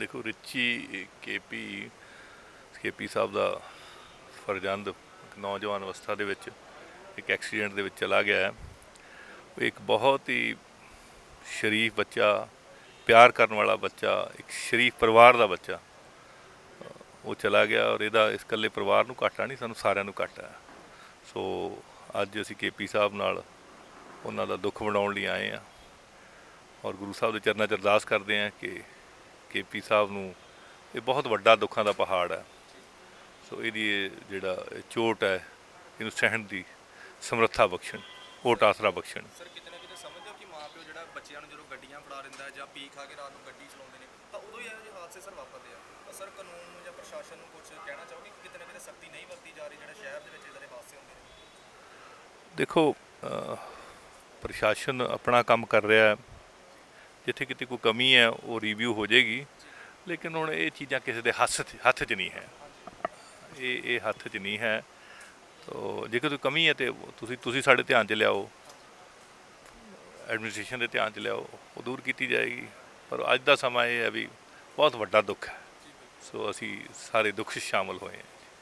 ਦੇਖੋ ਰਿਚੀ KP KP ਸਾਹਿਬ ਦਾ ਫਰਜ਼ੰਦ ਨੌਜਵਾਨ ਅਵਸਥਾ ਦੇ ਵਿੱਚ ਇੱਕ ਐਕਸੀਡੈਂਟ ਦੇ ਵਿੱਚ ਚਲਾ ਗਿਆ ਹੈ। ਉਹ ਇੱਕ ਬਹੁਤ ਹੀ ਸ਼ਰੀਫ ਬੱਚਾ, ਪਿਆਰ ਕਰਨ ਵਾਲਾ ਬੱਚਾ, ਇੱਕ ਸ਼ਰੀਫ ਪਰਿਵਾਰ ਦਾ ਬੱਚਾ। ਉਹ ਚਲਾ ਗਿਆ ਔਰ ਇਹਦਾ ਇਸ ਇਕੱਲੇ ਪਰਿਵਾਰ ਨੂੰ ਘਾਟਾ ਨਹੀਂ, ਸਾਨੂੰ ਸਾਰਿਆਂ ਨੂੰ ਘਾਟਾ ਹੈ। ਸੋ ਅੱਜ ਅਸੀਂ ਕੇਪੀ ਸਾਹਿਬ ਨਾਲ ਉਹਨਾਂ ਦਾ ਦੁੱਖ ਵੰਡਾਉਣ ਲਈ ਆਏ ਆ ਔਰ ਗੁਰੂ ਸਾਹਿਬ ਦੇ ਚਰਨਾਂ 'ਚ ਅਰਦਾਸ ਕਰਦੇ ਆ ਕਿ ਕੇਪੀ ਸਾਹਿਬ ਨੂੰ ਇਹ ਬਹੁਤ ਵੱਡਾ ਦੁੱਖਾਂ ਦਾ ਪਹਾੜ ਹੈ। ਸੋ ਇਹਦੀ ਇਹ ਜਿਹੜਾ ਚੋਟ ਹੈ ਇਹਨੂੰ ਸਹਿਣ ਦੀ ਸਮਰੱਥਾ ਬਖਸ਼ਣ ਓਟ ਆਸਰਾ ਬਖਸ਼ਣ। ਸਰ ਕਿਤੇ ਨਾ ਕਿਤੇ ਸਮਝਦੇ ਹੋ ਕਿ ਮਾਪਿਓ ਜਿਹੜਾ ਬੱਚਿਆਂ ਨੂੰ ਜਦੋਂ ਗੱਡੀਆਂ ਫੜਾ ਦਿੰਦਾ ਹੈ ਜਾਂ ਪੀ ਖਾ ਕੇ ਰਾਤ ਨੂੰ ਗੱਡੀ ਚਲਾਉਂਦੇ ਨੇ ਤਾਂ ਉਦੋਂ ਹੀ ਇਹੋ ਜਿਹੇ ਹਾਦਸੇ ਸਰ ਵਾਪਰਦੇ ਆ। ਤਾਂ ਸਰ ਕਾਨੂੰਨ ਨੂੰ ਜਾਂ ਪ੍ਰਸ਼ਾਸਨ ਨੂੰ ਕੁਝ ਕਹਿਣਾ ਚਾਹੋਗੇ ਕਿ ਕਿਤੇ ਨਾ ਕਿਤੇ ਸਖਤੀ ਨਹੀਂ ਵਰਤੀ ਜਾ ਰਹੀ ਜਿਹੜਾ ਸ਼ਹਿਰ ਦੇ ਵਿੱਚ ਇਦਾਂ ਦੇ ਹਾਦਸੇ ਹੁੰਦੇ ਨੇ? ਦੇਖੋ ਪ੍ਰਸ਼ਾਸਨ ਆਪਣਾ ਕੰਮ ਕਰ ਰਿਹਾ ਹੈ। ਜਿੱਥੇ ਕਿਤੇ ਕੋਈ ਕਮੀ ਹੈ, ਉਹ ਰਿਵਿਊ ਹੋ ਜਾਏਗੀ। ਲੇਕਿਨ ਹੁਣ ਇਹ ਚੀਜ਼ਾਂ ਕਿਸੇ ਦੇ ਹੱਥ 'ਚ- ਹੱਥ 'ਚ ਨਹੀਂ ਹੈ। ਇਹ ਇਹ ਹੱਥ 'ਚ ਨਹੀਂ ਹੈ। ਤੋ ਜੇਕਰ ਕੋਈ ਕਮੀ ਹੈ ਤੇ ਤੁਸੀਂ ਤੁਸੀਂ ਸਾਡੇ ਧਿਆਨ 'ਚ ਲਿਆਓ। ਐਡਮਿਨਿਸਟ੍ਰੇਸ਼ਨ ਦੇ ਧਿਆਨ 'ਚ ਲਿਆਓ। ਉਹ ਦੂਰ ਕੀਤੀ ਜਾਏਗੀ। ਪਰ ਅੱਜ ਦਾ ਸਮਾਂ ਇਹ ਹੈ ਵੀ ਬਹੁਤ ਵੱਡਾ ਦੁੱਖ ਹੈ। ਸੋ ਅਸੀਂ ਸਾਰੇ ਦੁੱਖ 'ਚ ਸ਼ਾਮਲ ਹੋਏ ਹਾਂ।